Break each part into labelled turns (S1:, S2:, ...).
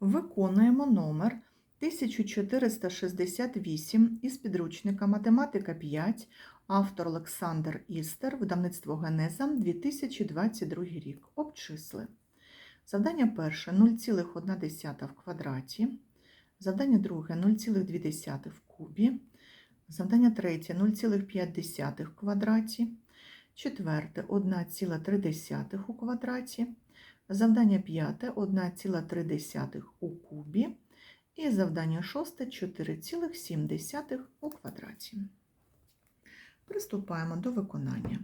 S1: Виконуємо номер 1468 із підручника Математика 5, автор Олександр Істер, видавництво Генеза, 2022 рік. Обчисли. Завдання перше 0,1 в квадраті. Завдання друге 0,2 в кубі. Завдання третє 0,5 в квадраті. Четверте 1,3 у квадраті. Завдання п'яте 1,3 у кубі. І завдання шосте 4,7 у квадраті. Приступаємо до виконання.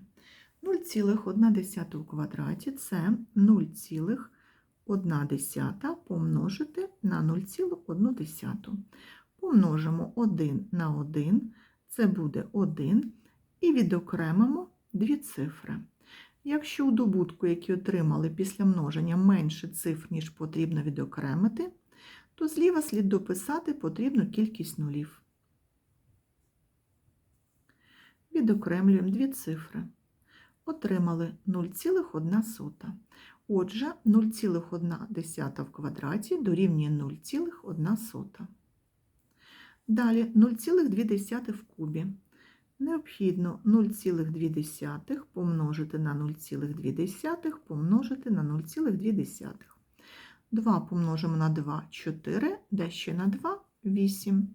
S1: 0,1 у квадраті це 0,1 помножити на 0,1. Помножимо 1 на 1, це буде 1, і відокремимо дві цифри. Якщо у добутку, який отримали після множення, менше цифр, ніж потрібно відокремити, то зліва слід дописати потрібну кількість нулів. Відокремлюємо дві цифри. Отримали 0,1. Отже, 0,1 в квадраті дорівнює 0,1. Далі 0,2 в кубі. Необхідно 0,2 помножити на 0,2 помножити на 0,2. 2 помножимо на 2 4, де ще на 2 8.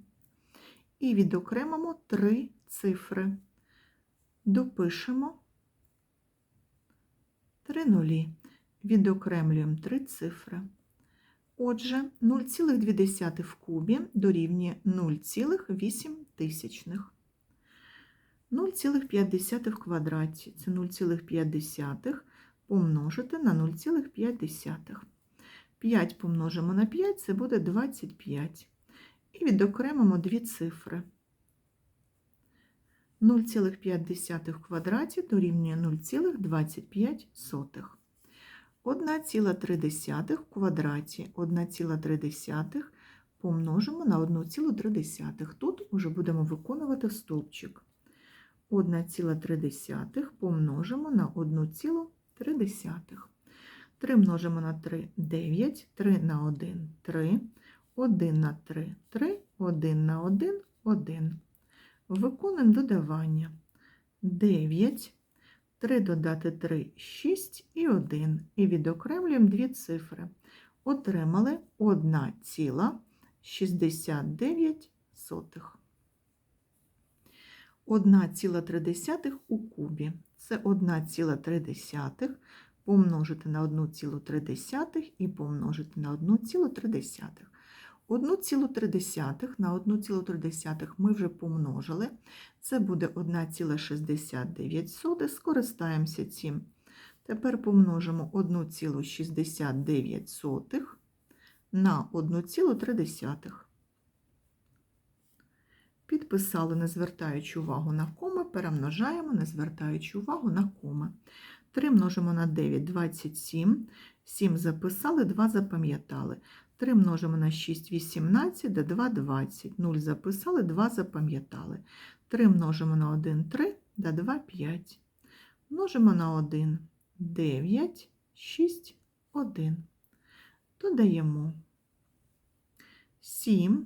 S1: І відокремимо 3 цифри. Допишемо 3 нулі. Відокремлюємо 3 цифри. Отже, 0,2 в кубі дорівнює 0,8 тисячних. 0,5 в квадраті це 0,5 помножити на 0,5. 5 помножимо на 5 це буде 25. І відокремимо дві цифри. 0,5 в квадраті дорівнює 0,25. 1,3 в квадраті 1,3 помножимо на 1,3. Тут вже будемо виконувати стовпчик. 1,3 помножимо на 1,3. 3 множимо на 3 9, 3 на 1 3, 1 на 3 3, 1 на 1 1. Виконуємо додавання. 9, 3 додати 3 6 і 1. І відокремлюємо дві цифри. Отримали 1,69. 1,3 у кубі. Це 1,3 помножити на 1,3 і помножити на 1,3. 1,3 на 1,3 ми вже помножили. Це буде 1,69. Скористаємося цим. Тепер помножимо 1,69 на 1,3. Підписали, не звертаючи увагу на коми, перемножаємо, не звертаючи увагу на коми. 3 множимо на 9 27, 7 записали, 2 запам'ятали. 3 множимо на 6 18, да 2 20. 0 записали, 2 запам'ятали. 3 множимо на 1 3, да 2 5. Множимо на 1 9, 6, 1. Додаємо 7,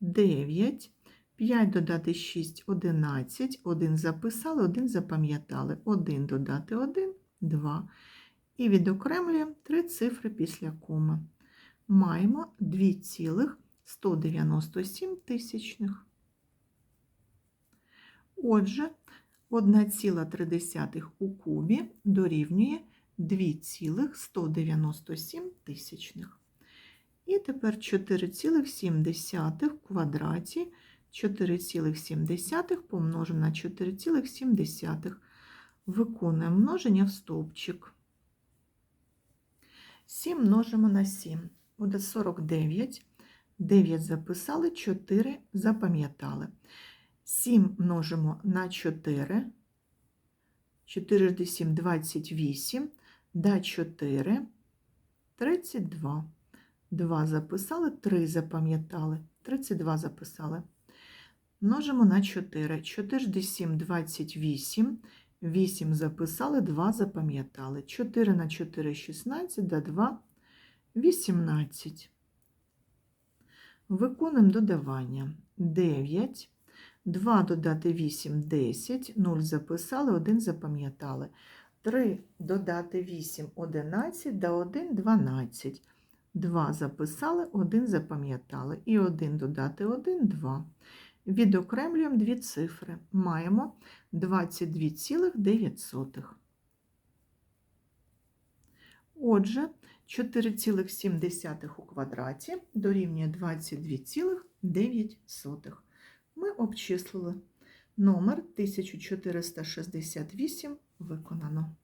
S1: 9, 5 додати 6 11, 1 записали, 1 запам'ятали. 1 додати 1 2. І відокремлюємо 3 цифри після коми. Маємо 2,197 тисячних. Отже, 1,3 у кубі дорівнює 2,197 тисячних. І тепер 4,7 в квадраті 4,7 помножимо на 4,7. Виконуємо множення в стовпчик. 7 множимо на 7. Буде 49. 9 записали, 4 запам'ятали. 7 множимо на 4. 4 7 28. Да 4. 32. 2 записали, 3 запам'ятали. 32 записали. Множимо на 4. 4 7 28. 8 записали, 2 запам'ятали. 4 на 4 16, да 2 18. Виконуємо додавання. 9, 2 додати 8 – 10, 0 записали, 1 запам'ятали. 3 додати 8 – 11, да 1 – 12. 2 записали, 1 запам'ятали. І 1 додати 1 – 2. Відокремлюємо дві цифри. Маємо 22,9. Отже, 4,7 у квадраті дорівнює 22,9. Ми обчислили номер 1468 виконано.